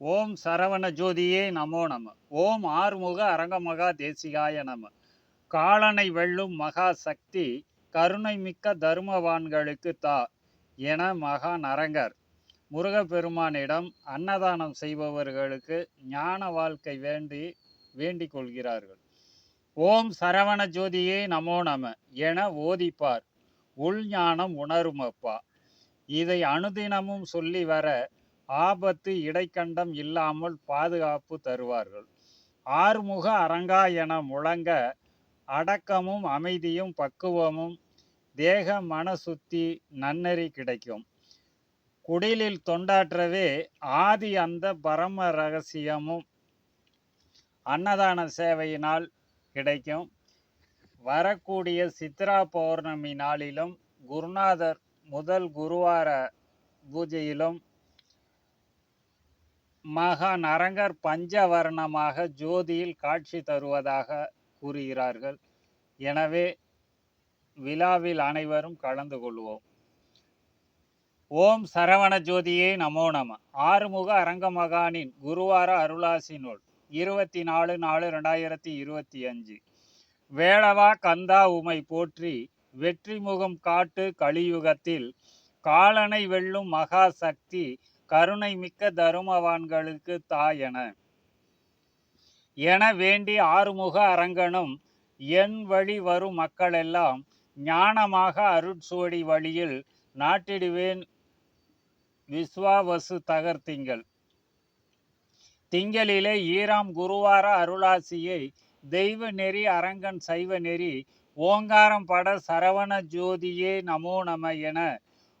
ஓம் சரவண ஜோதியே நமோ நம. ஓம் ஆறுமுக அரங்கமகா தேசிகாய நம. காலனை வெல்லும் மகா சக்தி கருணை மிக்க தருமவான்களுக்கு தா என மகா நரங்கர். முருகப்பெருமானிடம் அன்னதானம் செய்பவர்களுக்கு ஞான வாழ்க்கை வேண்டி வேண்டிக் கொள்கிறார்கள். ஓம் சரவண ஜோதியே நமோ நம என ஓதிப்பார். உள்ஞானம் உணருமப்பா. இதை அனுதினமும் சொல்லி வர ஆபத்து இடைக்கண்டம் இல்லாமல் பாதுகாப்பு தருவார்கள். ஆறுமுக அரங்கா என முழங்க அடக்கமும் அமைதியும் பக்குவமும் தேக மன சுத்தி நன்னறி கிடைக்கும். குடிலில் தொண்டாற்றவே ஆதி அந்த பரம ரகசியமும் அன்னதான சேவையினால் கிடைக்கும். வரக்கூடிய சித்ரா பௌர்ணமி நாளிலும் குருநாதர் முதல் குருவார பூஜையிலும் மகான் அரங்கர் பஞ்சவர்ணமாக ஜோதியில் காட்சி தருவதாக கூறுகிறார்கள். எனவே விழாவில் அனைவரும் கலந்து கொள்வோம். ஓம் சரவண ஜோதியே நமோ நம. ஆறுமுக அரங்கமகானின் குருவார அருளாசி நூல் இருபத்தி நாலு நாலு ரெண்டாயிரத்தி இருபத்தி அஞ்சு. வேளவா கந்தா உமை போற்றி வெற்றி முகம் காட்டு கலியுகத்தில் காலனை வெல்லும் மகா சக்தி கருணை மிக்க தருமவான்களுக்கு தாயென. என வேண்டி ஆறுமுக அரங்கனும் என் வழி வரும் மக்களெல்லாம் ஞானமாக அருட்சுவடி வழியில் நாட்டிடுவேன் விஸ்வாவசு தகர்த்திங்கள். திங்களிலே ஈராம் குருவார அருளாசியை தெய்வ நெறி அரங்கன் சைவ நெறி ஓங்காரம் பட சரவண ஜோதியே நமோ நம என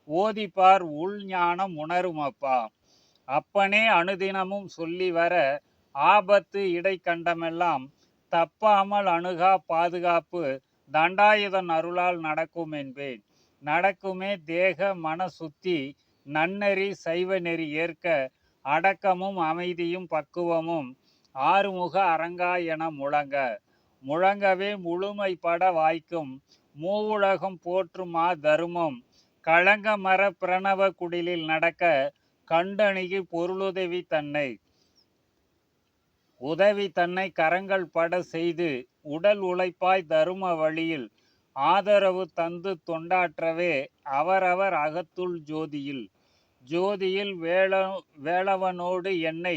ஓதிப்பார் உள் ஞானம் உணருமப்பா. அப்பனே அனுதினமும் சொல்லி வர ஆபத்து இடைக்கண்டமெல்லாம் தப்பாமல் அணுகா பாதுகாப்பு தண்டாயுதன் அருளால் நடக்கும் என்பேன். நடக்குமே தேக மன சுத்தி நன்னெறி சைவ நெறி ஏற்க அடக்கமும் அமைதியும் பக்குவமும் ஆறுமுக அரங்கா என முழங்க. முழங்கவே முழுமைப்பட வாய்க்கும் மூவுலகம் போற்றுமா தருமம் களங்க மர பிரணவ குடிலில் நடக்க கண்டணிகி பொருளுதவி தன்னை. உதவி தன்னை கரங்கள் பட செய்து உடல் உழைப்பாய் தரும வழியில் ஆதரவு தந்து தொண்டாற்றவே அவரவர் அகத்துள் ஜோதியில். ஜோதியில் வேள வேளவனோடு என்னை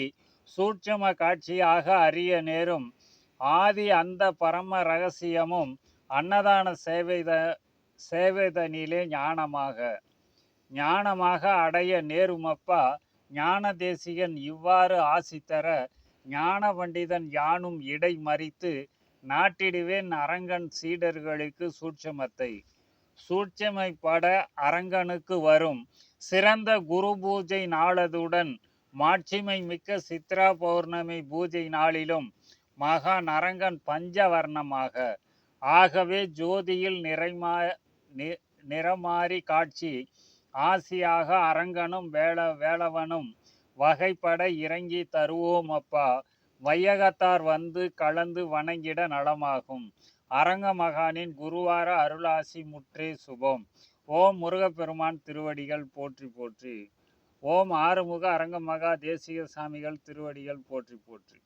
சூட்சம காட்சியாக அறிய நேரும். ஆதி அந்த பரம ரகசியமும் அன்னதான சேவைத சேவைதனிலே ஞானமாக. ஞானமாக அடைய நேருமப்பா ஞான தேசிகன் இவ்வாறு ஆசித்தர ஞான பண்டிதன் யானும் இடை மறித்து நாட்டிடுவேன் அரங்கன் சீடர்களுக்கு சூட்சமத்தை. சூட்சமைப்பட அரங்கனுக்கு வரும். சிறந்த குரு பூஜை நாளதுடன் மாட்சிமை மிக்க சித்ரா பௌர்ணமி பூஜை நாளிலும் மகா நரங்கன் பஞ்சவர்ணமாக. ஆகவே ஜோதியில் நிறைமா நிறமாறி காட்சி. ஆசியாக அரங்கனும் வேள வேளவனும் வகைப்பட இறங்கி தருவோம் அப்பா வையகத்தார் வந்து கலந்து வணங்கிட நலமாகும். அரங்க மகானின் குருவார அருளாசி முற்றே சுபம். ஓம் முருகப்பெருமான் திருவடிகள் போற்றி போற்றி. ஓம் ஆறுமுக அரங்க மகா தேசிக சாமிகள் திருவடிகள் போற்றி போற்றி.